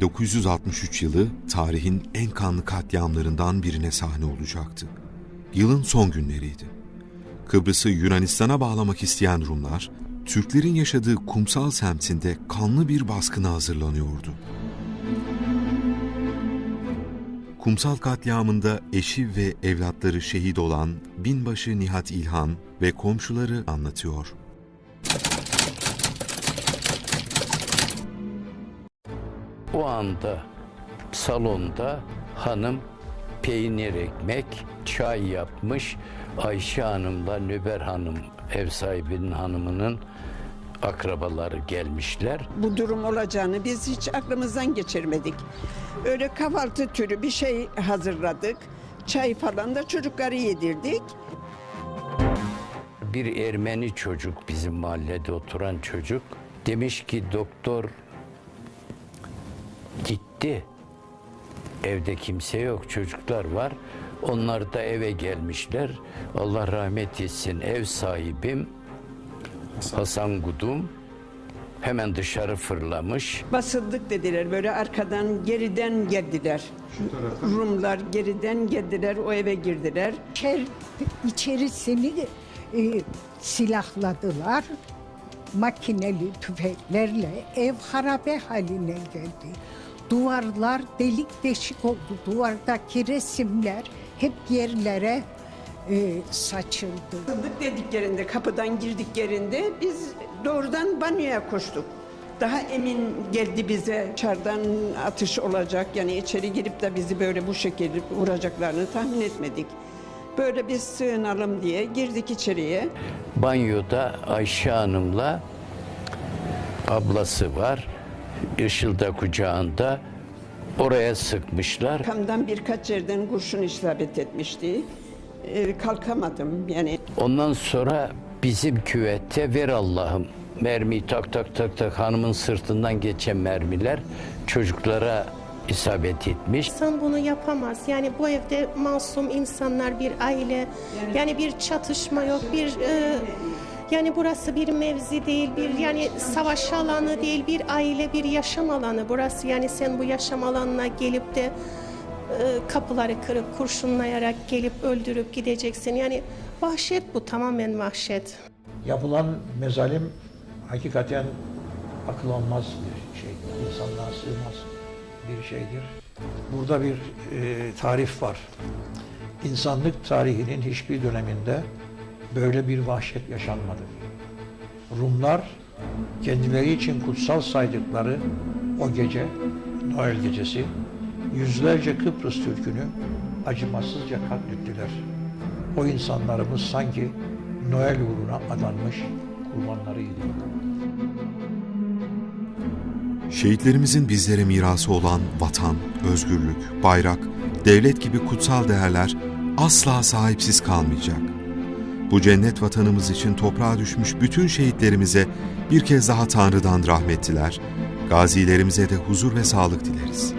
1963 yılı tarihin en kanlı katliamlarından birine sahne olacaktı. Yılın son günleriydi. Kıbrıs'ı Yunanistan'a bağlamak isteyen Rumlar, Türklerin yaşadığı kumsal semtinde kanlı bir baskına hazırlanıyordu. Kumsal katliamında eşi ve evlatları şehit olan binbaşı Nihat İlhan ve komşuları anlatıyor. O anda salonda hanım peynir ekmek, çay yapmış. Ayşe Hanım'la Nüber Hanım ev sahibinin hanımının akrabaları gelmişler. bu durum olacağını biz hiç aklımızdan geçirmedik. Öyle kahvaltı türü bir şey hazırladık. Çay falan da çocukları yedirdik. Bir Ermeni çocuk bizim mahallede oturan çocuk demiş ki doktor gitti. Evde kimse yok, çocuklar var. Onlar da eve gelmişler. Allah rahmet etsin ev sahibim Hasan Gudum hemen dışarı fırlamış. Basıldık dediler böyle arkadan geriden geldiler. Rumlar geriden geldiler o eve girdiler. İçer, içerisini e, silahladılar. Makineli tüfeklerle ev harabe haline geldi. Duvarlar delik deşik oldu. Duvardaki resimler hep yerlere e, saçıldı. Basıldık dediklerinde kapıdan girdiklerinde biz doğrudan banyoya koştuk. Daha emin geldi bize dışarıdan atış olacak yani içeri girip de bizi böyle bu şekilde vuracaklarını tahmin etmedik. Böyle biz sığınalım diye girdik içeriye. Banyoda Ayşe Hanım'la ablası var. Işıl da kucağında. Oraya sıkmışlar. Kamdan birkaç yerden kurşun isabet etmişti. Ee, kalkamadım yani Ondan sonra bizim küvette ver Allah'ım mermiyi tak tak tak tak hanımın sırtından geçen mermiler çocuklara isabet etmiş. İnsan bunu yapamaz. Yani bu evde masum insanlar, bir aile, yani bir çatışma yok, bir e, yani burası bir mevzi değil, bir yani savaş alanı değil, bir aile, bir yaşam alanı. Burası yani sen bu yaşam alanına gelip de e, kapıları kırıp kurşunlayarak gelip öldürüp gideceksin. Yani vahşet bu, tamamen vahşet. Yapılan mezalim hakikaten akıl almaz bir şey. İnsanlığa sığmaz bir şeydir. Burada bir e, tarif var. İnsanlık tarihinin hiçbir döneminde böyle bir vahşet yaşanmadı. Rumlar kendileri için kutsal saydıkları o gece, Noel gecesi, yüzlerce Kıbrıs Türk'ünü acımasızca katlettiler. O insanlarımız sanki Noel uğruna adanmış kurbanlarıydı. Şehitlerimizin bizlere mirası olan vatan, özgürlük, bayrak, devlet gibi kutsal değerler asla sahipsiz kalmayacak. Bu cennet vatanımız için toprağa düşmüş bütün şehitlerimize bir kez daha Tanrı'dan rahmet diler, gazilerimize de huzur ve sağlık dileriz.